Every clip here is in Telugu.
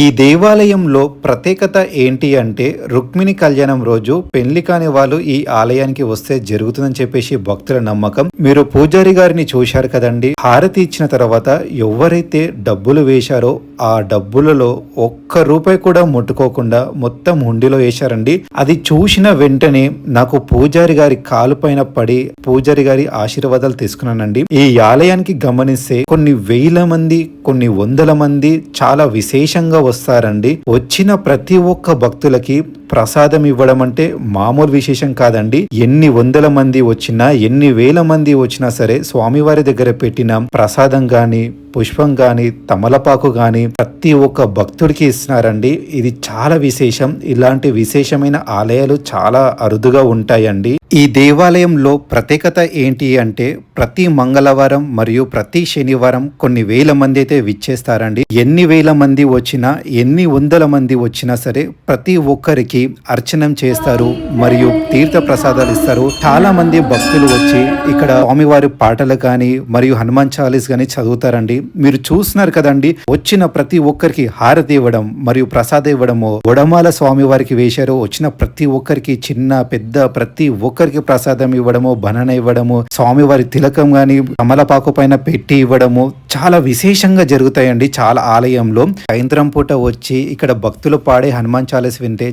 ఈ దేవాలయంలో ప్రత్యేకత ఏంటి అంటే రుక్మిణి కళ్యాణం రోజు పెళ్ళి కాని వాళ్ళు ఈ ఆలయానికి వస్తే జరుగుతుందని చెప్పేసి భక్తుల నమ్మకం. మీరు పూజారి గారిని చూశారు కదండి. హారతి ఇచ్చిన తర్వాత ఎవరైతే డబ్బులు వేశారో ఆ డబ్బులలో ఒక్క రూపాయి కూడా ముట్టుకోకుండా మొత్తం హుండీలో వేశారండి. అది చూసిన వెంటనే నాకు పూజారి గారి కాలు పైన పడి పూజారి గారి ఆశీర్వాదాలు తీసుకున్నానండి. ఈ ఆలయానికి గమనిస్తే కొన్ని వేల మంది కొన్ని వందల మంది చాలా విశేషంగా వస్తారండి. వచ్చిన ప్రతి ఒక్క భక్తులకి ప్రసాదం ఇవ్వడం అంటే మామూలు విశేషం కాదండి. ఎన్ని వందల మంది వచ్చినా ఎన్ని వేల మంది వచ్చినా సరే స్వామివారి దగ్గర పెట్టిన ప్రసాదం గాని పుష్పం గాని తమలపాకు గాని ప్రతి ఒక్క భక్తుడికి ఇస్తున్నారండి. ఇది చాలా విశేషం. ఇలాంటి విశేషమైన ఆలయాలు చాలా అరుదుగా ఉంటాయండి. ఈ దేవాలయంలో ప్రత్యేకత ఏంటి అంటే ప్రతి మంగళవారం మరియు ప్రతి శనివారం కొన్ని వేల మంది అయితే విచ్చేస్తారండి. ఎన్ని వేల మంది వచ్చినా ఎన్ని వందల మంది వచ్చినా సరే ప్రతి ఒక్కరికి అర్చనం చేస్తారు మరియు తీర్థ ప్రసాదాలు ఇస్తారు. చాలా మంది భక్తులు వచ్చి ఇక్కడ స్వామివారి పాటలు కానీ మరియు హనుమాన్ చాలీస్ కానీ చదువుతారండి. మీరు చూస్తున్నారు కదండి వచ్చిన ప్రతి ఒక్కరికి హారతి ఇవ్వడం మరియు ప్రసాదం ఇవ్వడము. గొడమాల స్వామి వారికి వేశారు. వచ్చిన ప్రతి ఒక్కరికి చిన్న పెద్ద ప్రతి ఒక్క ఒక్కరికి ప్రసాదం ఇవ్వడము బనన ఇవ్వడము స్వామివారి తిలకం గాని కమలపాకు పైన పెట్టి ఇవ్వడము చాలా విశేషంగా జరుగుతాయండి చాలా ఆలయంలో. సాయంత్రం పూట వచ్చి ఇక్కడ భక్తులు పాడే హనుమాన్ చాలీస్ వింటే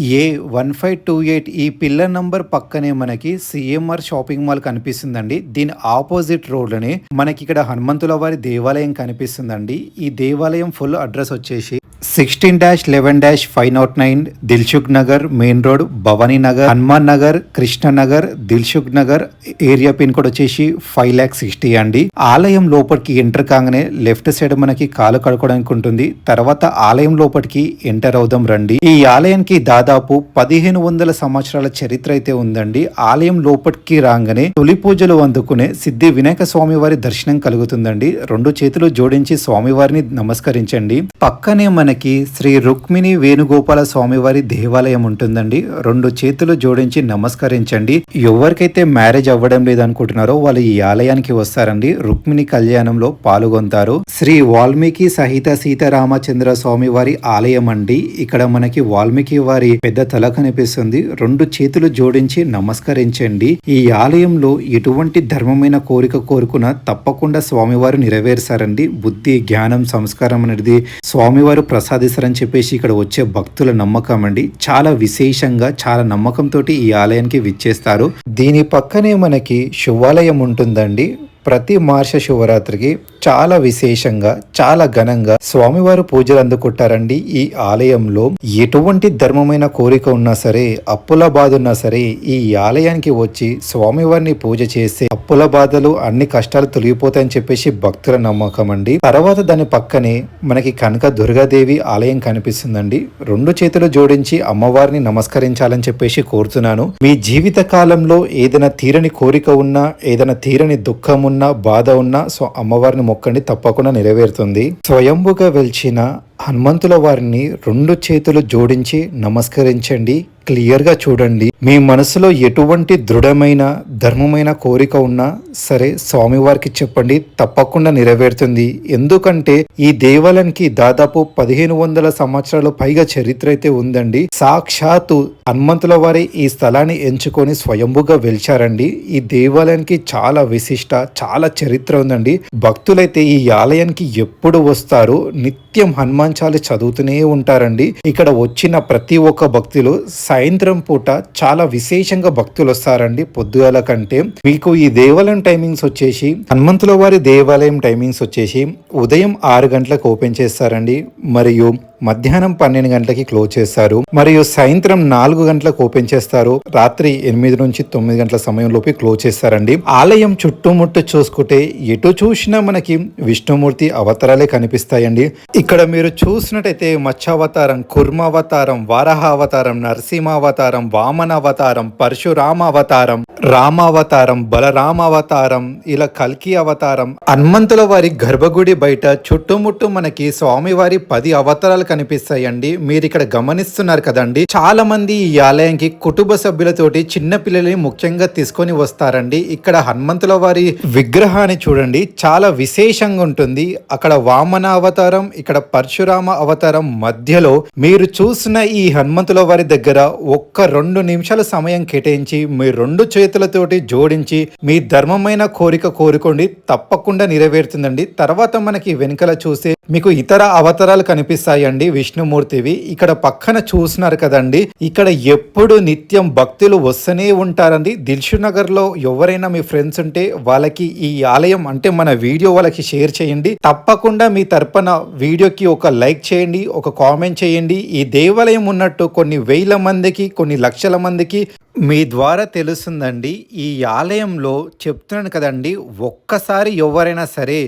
A one five two eight ఈ పిల్లర్ నంబర్ పక్కనే మనకి సిఎంఆర్ షాపింగ్ మాల్ కనిపిస్తుందండి. దీని ఆపోజిట్ రోడ్లోనే మనకి ఇక్కడ హనుమంతుల వారి దేవాలయం కనిపిస్తుందండి. ఈ దేవాలయం ఫుల్ అడ్రస్ వచ్చేసి sixteen dash eleven dash five not nine Dilsukh Nagar main road Bhavani Nagar Hanuman Nagar Krishna Nagar Dilsukh Nagar area pin code వచ్చేసి ఫైవ్ ల్యాక్ సిక్స్టీ అండి. ఆలయం లోపలికి ఎంటర్ కాగానే లెఫ్ట్ సైడ్ మనకి కాలు కడుకోవడానికి ఉంటుంది. తర్వాత ఆలయం లోపలికి ఎంటర్ అవుదాం రండి. ఈ ఆలయానికి దాదాపు పదిహేను వందల సంవత్సరాల చరిత్ర అయితే ఉందండి. ఆలయం లోపలికి రాగానే తొలి పూజలు అందుకునే సిద్ధి వినాయక స్వామి వారి దర్శనం కలుగుతుందండి. రెండు చేతులు జోడించి స్వామివారిని నమస్కరించండి. పక్కనే మన మనకి శ్రీ రుక్మిణి వేణుగోపాల స్వామివారి దేవాలయం ఉంటుందండి. రెండు చేతులు జోడించి నమస్కరించండి. ఎవరికైతే మ్యారేజ్ అవ్వడం లేదనుకుంటున్నారో వాళ్ళు ఈ ఆలయానికి వస్తారండి. రుక్మిణి కళ్యాణంలో పాల్గొంటారు. శ్రీ వాల్మీకి సహిత సీతారామచంద్ర స్వామి వారి ఆలయం అండి. ఇక్కడ మనకి వాల్మీకి వారి పెద్ద తల కనిపిస్తుంది. రెండు చేతులు జోడించి నమస్కరించండి. ఈ ఆలయంలో ఎటువంటి ధర్మమైన కోరిక కోరుకున్న తప్పకుండా స్వామివారు నెరవేర్చారండి. బుద్ధి జ్ఞానం సంస్కారం అనేది స్వామివారు ప్రసాదిస్తారని చెప్పేసి ఇక్కడ వచ్చే భక్తుల నమ్మకం అండి. చాలా విశేషంగా చాలా నమ్మకంతో ఈ ఆలయానికి విచ్చేస్తారు. దీని పక్కనే మనకి శివాలయం ఉంటుందండి. ప్రతి మార్ష శివరాత్రికి చాలా విశేషంగా చాలా ఘనంగా స్వామివారు పూజలు అందుకుంటారండి ఈ ఆలయంలో. ఎటువంటి ధర్మమైన కోరిక ఉన్నా సరే అప్పుల బాధ ఉన్నా సరే ఈ ఆలయానికి వచ్చి స్వామివారిని పూజ చేస్తే అప్పుల బాధలు అన్ని కష్టాలు తొలగిపోతాయని చెప్పేసి భక్తుల నమ్మకం అండి. తర్వాత దాని పక్కనే మనకి కనక దుర్గాదేవి ఆలయం కనిపిస్తుందండి. రెండు చేతులు జోడించి అమ్మవారిని నమస్కరించాలని చెప్పేసి కోరుతున్నాను. మీ జీవిత కాలంలో ఏదైనా తీరని కోరిక ఉన్నా ఏదైనా తీరని దుఃఖం ఉన్నా బాధ ఉన్నా సో అమ్మవారిని మొక్కండి తప్పకుండా నెరవేరుతుంది. స్వయంభుగా వెలిచిన హనుమంతుల వారిని రెండు చేతులు జోడించి నమస్కరించండి క్లియర్గా చూడండి. మీ మనసులో ఎటువంటి దృఢమైన ధర్మమైన కోరిక ఉన్నా సరే స్వామివారికి చెప్పండి తప్పకుండా నెరవేరుతుంది. ఎందుకంటే ఈ దేవాలయానికి దాదాపు పదిహేను వందల సంవత్సరాలు పైగా చరిత్ర అయితే ఉందండి. సాక్షాత్తు హనుమంతుల వారి ఈ స్థలాన్ని ఎంచుకొని స్వయంభుగా వెలిచారండి. ఈ దేవాలయానికి చాలా విశిష్ట చాలా చరిత్ర ఉందండి. భక్తులైతే ఈ ఆలయానికి ఎప్పుడు వస్తారు? నిత్యం హనుమాన్ చాలి చదువుతూనే ఉంటారండి. ఇక్కడ వచ్చిన ప్రతి ఒక్క భక్తులు సాయంత్రం పూట చాలా విశేషంగా భక్తులు వస్తారండి పొద్దుగాల కంటే. మీకు ఈ దేవాలయం టైమింగ్స్ వచ్చేసి హనుమంతుల వారి దేవాలయం టైమింగ్స్ వచ్చేసి ఉదయం ఆరు గంటలకు ఓపెన్ చేస్తారండి. మరియు మధ్యాహ్నం పన్నెండు గంటలకి క్లోజ్ చేస్తారు. మరియు సాయంత్రం నాలుగు గంటలకు ఓపెన్ చేస్తారు. రాత్రి ఎనిమిది నుంచి తొమ్మిది గంటల సమయంలోపు క్లోజ్ చేస్తారండి. ఆలయం చుట్టుముట్టు చూసుకుంటే ఎటు చూసినా మనకి విష్ణుమూర్తి అవతారాలే కనిపిస్తాయండి. ఇక్కడ మీరు చూసినట్టయితే మత్స్యావతారం కుర్మావతారం వరాహావతారం నరసింహావతారం వామనావతారం పరశురామావతారం రామావతారం బలరామావతారం ఇలా కల్కి అవతారం. హనుమంతుల వారి గర్భగుడి బయట చుట్టుముట్టు మనకి స్వామివారి పది అవతారాలు కనిపిస్తాయండి. మీరు ఇక్కడ గమనిస్తున్నారు కదండి. చాలా మంది ఈ ఆలయంకి కుటుంబ సభ్యులతోటి చిన్న పిల్లల్ని ముఖ్యంగా తీసుకొని వస్తారండి. ఇక్కడ హనుమంతుల వారి విగ్రహాన్ని చూడండి. చాలా విశేషంగా ఉంటుంది. అక్కడ వామన అవతారం ఇక్కడ పరశురామ అవతారం మధ్యలో మీరు చూసిన ఈ హనుమంతుల వారి దగ్గర ఒక్క రెండు నిమిషాల సమయం కేటాయించి మీ రెండు చేతులతోటి జోడించి మీ ధర్మమైన కోరిక కోరుకోండి తప్పకుండా నెరవేరుతుందండి. తర్వాత మనకి వెనుకల చూస్తే మీకు ఇతర అవతారాలు కనిపిస్తాయండి విష్ణుమూర్తివి. ఇక్కడ పక్కన చూసినారు కదండి ఇక్కడ ఎప్పుడు నిత్యం భక్తులు వస్తూనే ఉంటారండి. దిల్షు నగర్లో ఎవరైనా మీ ఫ్రెండ్స్ ఉంటే వాళ్ళకి ఈ ఆలయం అంటే మన వీడియో వాళ్ళకి షేర్ చేయండి. తప్పకుండా మీ తరపున వీడియోకి ఒక లైక్ చేయండి ఒక కామెంట్ చేయండి. ఈ దేవాలయం ఉన్నట్టు కొన్ని వేల మందికి కొన్ని లక్షల మందికి మీ ద్వారా తెలుస్తుందండి. ఈ ఆలయంలో చెప్తున్నాను కదండి ఒక్కసారి ఎవరైనా సరే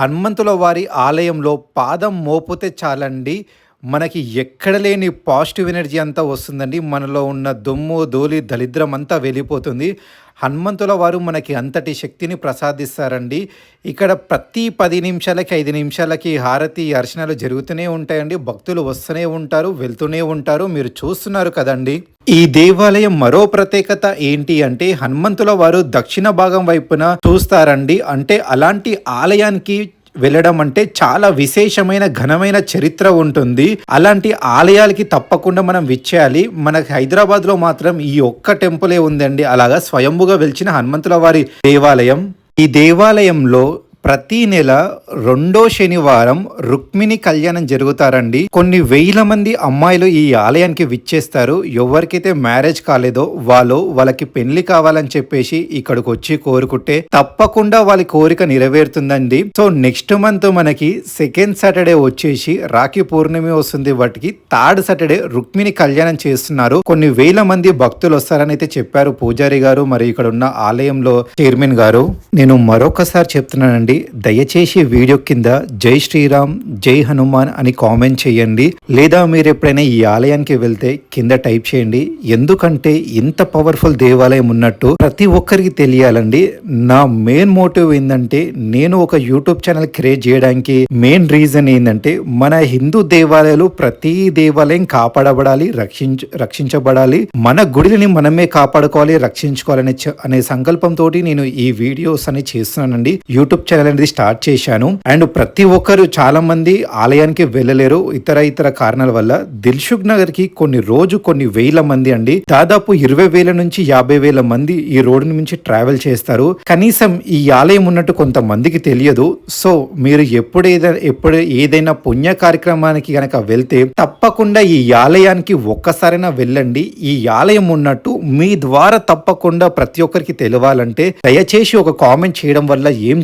హనుమంతుల వారి ఆలయంలో పాదం మోపితే చాలండి. మనకి ఎక్కడ లేని పాజిటివ్ ఎనర్జీ అంతా వస్తుందండి. మనలో ఉన్న దుమ్ము ధూళి దరిద్రం అంతా వెళ్ళిపోతుంది హనుమంతుల వారు మనకి అంతటి శక్తిని ప్రసాదిస్తారండి. ఇక్కడ ప్రతి పది నిమిషాలకి ఐదు నిమిషాలకి హారతి అర్చనలు జరుగుతూనే ఉంటాయండి. భక్తులు వస్తూనే ఉంటారు వెళ్తూనే ఉంటారు. మీరు చూస్తున్నారు కదండి. ఈ దేవాలయం మరో ప్రత్యేకత ఏంటి అంటే హనుమంతుల వారు దక్షిణ భాగం వైపున చూస్తారండి. అంటే అలాంటి ఆలయానికి వెళ్ళడం అంటే చాలా విశేషమైన ఘనమైన చరిత్ర ఉంటుంది. అలాంటి ఆలయాలకి తప్పకుండా మనం విచ్చేయాలి. మనకి హైదరాబాద్లో మాత్రం ఈ ఒక్క టెంపులే ఉందండి. అలాగా స్వయంభుగా వెలిచిన హనుమంతుల వారి దేవాలయం. ఈ దేవాలయంలో ప్రతి నెల రెండో శనివారం రుక్మిణి కళ్యాణం జరుగుతారండి. కొన్ని వేల మంది అమ్మాయిలు ఈ ఆలయానికి విచ్చేస్తారు. ఎవరికైతే మ్యారేజ్ కాలేదో వాళ్ళు వాళ్ళకి పెళ్ళి కావాలని చెప్పేసి ఇక్కడికి వచ్చి కోరుకుంటే తప్పకుండా వాళ్ళ కోరిక నెరవేరుతుందండి. సో నెక్స్ట్ మంత్ మనకి సెకండ్ సాటర్డే వచ్చేసి రాఖీ పూర్ణిమ వస్తుంది. వాటికి థర్డ్ సాటర్డే రుక్మిణి కళ్యాణం చేస్తున్నారు. కొన్ని వేల మంది భక్తులు వస్తారని అయితే చెప్పారు పూజారి గారు. మరి ఇక్కడ ఉన్న ఆలయంలో చైర్మన్ గారు. నేను మరొకసారి చెప్తున్నానండి దయచేసి వీడియో కింద జై శ్రీరామ్ జై హనుమాన్ అని కామెంట్ చేయండి. లేదా మీరు ఎప్పుడైనా ఈ ఆలయానికి వెళ్తే కింద టైప్ చేయండి. ఎందుకంటే ఇంత పవర్ఫుల్ దేవాలయం ఉన్నట్టు ప్రతి ఒక్కరికి తెలియాలండి. నా మెయిన్ మోటివ్ ఏంటంటే నేను ఒక యూట్యూబ్ ఛానల్ క్రియేట్ చేయడానికి మెయిన్ రీజన్ ఏంటంటే మన హిందూ దేవాలయాలు ప్రతి దేవాలయం కాపాడబడాలి రక్షించ రక్షించబడాలి. మన గుడిని మనమే కాపాడుకోవాలి రక్షించుకోవాలనే అనే సంకల్పంతో నేను ఈ వీడియోస్ అని చేస్తున్నానండి. యూట్యూబ్ ఛానల్ అనేది స్టార్ట్ చేశాను. అండ్ ప్రతి ఒక్కరు చాలా మంది ఆలయానికి వెళ్ళలేరు. ఇతర ఇతర కారణాల వల్ల దిల్సుఖ్ నగర్కి కొన్ని రోజు కొన్ని వేల మంది అండి. దాదాపు ఇరవై వేల నుంచి యాభై వేల మంది ఈ రోడ్డు నుంచి ట్రావెల్ చేస్తారు. కనీసం ఈ ఆలయం ఉన్నట్టు కొంతమందికి తెలియదు. సో మీరు ఎప్పుడేదైనా ఎప్పుడు ఏదైనా పుణ్య కార్యక్రమానికి గనక వెళ్తే తప్పకుండా ఈ ఆలయానికి ఒక్కసారైనా వెళ్ళండి. ఈ ఆలయం ఉన్నట్టు మీ ద్వారా తప్పకుండా ప్రతి ఒక్కరికి తెలవాలంటే దయచేసి ఒక కామెంట్ చేయడం వల్ల ఏం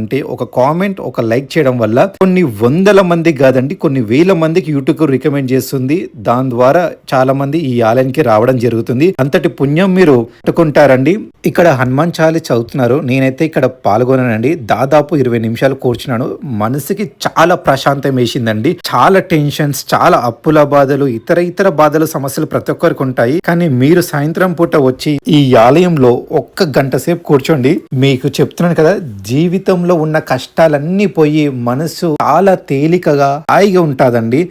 అంటే ఒక కామెంట్ ఒక లైక్ చేయడం వల్ల కొన్ని వందల మంది కాదండి కొన్ని వేల మందికి యూట్యూబ్ రికమెండ్ చేస్తుంది. దాని ద్వారా చాలా మంది ఈ ఆలయానికి రావడం జరుగుతుంది. అంతటి పుణ్యం మీరు పట్టుకుంటారండి. ఇక్కడ హనుమాన్ చాలి చదువుతున్నారు. నేనైతే ఇక్కడ పాల్గొనానండి దాదాపు ఇరవై నిమిషాలు కూర్చున్నాను. మనసుకి చాలా ప్రశాంతం వేసిందండి. చాలా టెన్షన్స్ చాలా అప్పుల బాధలు ఇతర ఇతర బాధలు సమస్యలు ప్రతి ఒక్కరికి ఉంటాయి. కానీ మీరు సాయంత్రం పూట వచ్చి ఈ ఆలయంలో ఒక్క గంట సేపు కూర్చోండి. మీకు చెప్తున్నాను కదా జీవితంలో ఉన్న కష్టాలన్నీ పోయి మనసు చాలా తేలికగా హాయిగా ఉంటుందండి.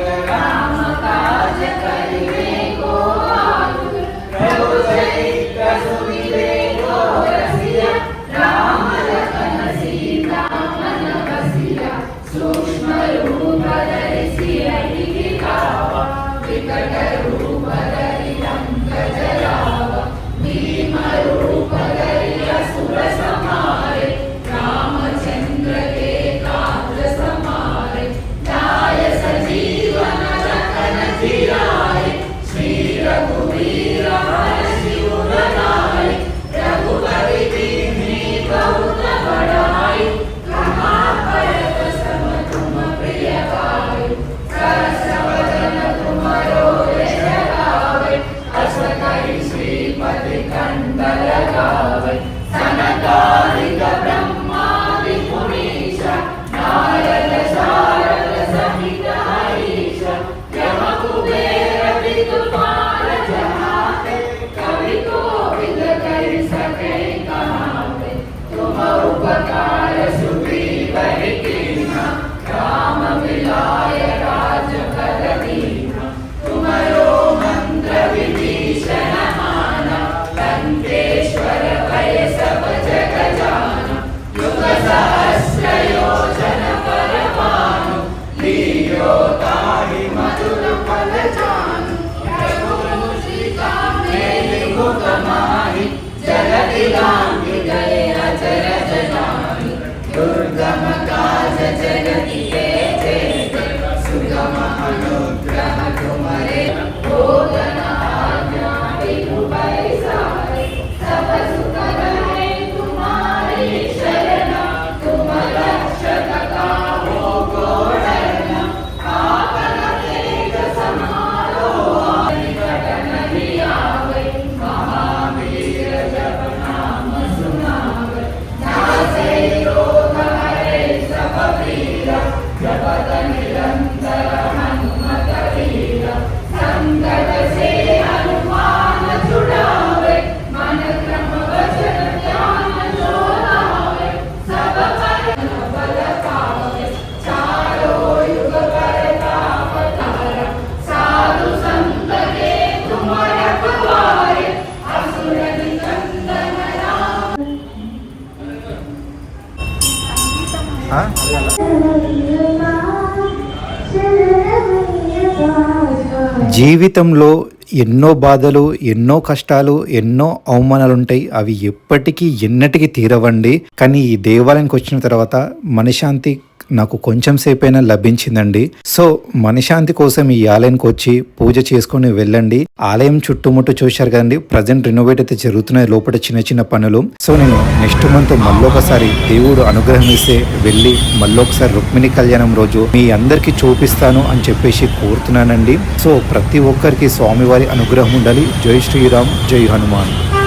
జీవితంలో ఎన్నో బాధలు ఎన్నో కష్టాలు ఎన్నో అవమానాలు ఉంటాయి అవి ఎప్పటికీ ఎన్నటికీ తీరవండి. కానీ ఈ దేవాలయానికి వచ్చిన తర్వాత మనశాంతి నాకు కొంచెం సేపైనా లభించిందండి. సో మనశాంతి కోసం ఈ ఆలయానికి వచ్చి పూజ చేసుకుని వెళ్ళండి. ఆలయం చుట్టుముట్టు చూశారు కదండి ప్రజెంట్ రినోవేట్ అయితే జరుగుతున్నాయి లోపల చిన్న చిన్న పనులు. సో నేను నెక్స్ట్ మంత్ మళ్ళొకసారి దేవుడు అనుగ్రహం ఇస్తే వెళ్ళి మళ్ళీ ఒకసారి రుక్మిణి కళ్యాణం రోజు మీ అందరికీ చూపిస్తాను అని చెప్పేసి కోరుతున్నానండి. సో ప్రతి ఒక్కరికి స్వామివారి అనుగ్రహం ఉండాలి. జై శ్రీరామ్ జై హనుమాన్.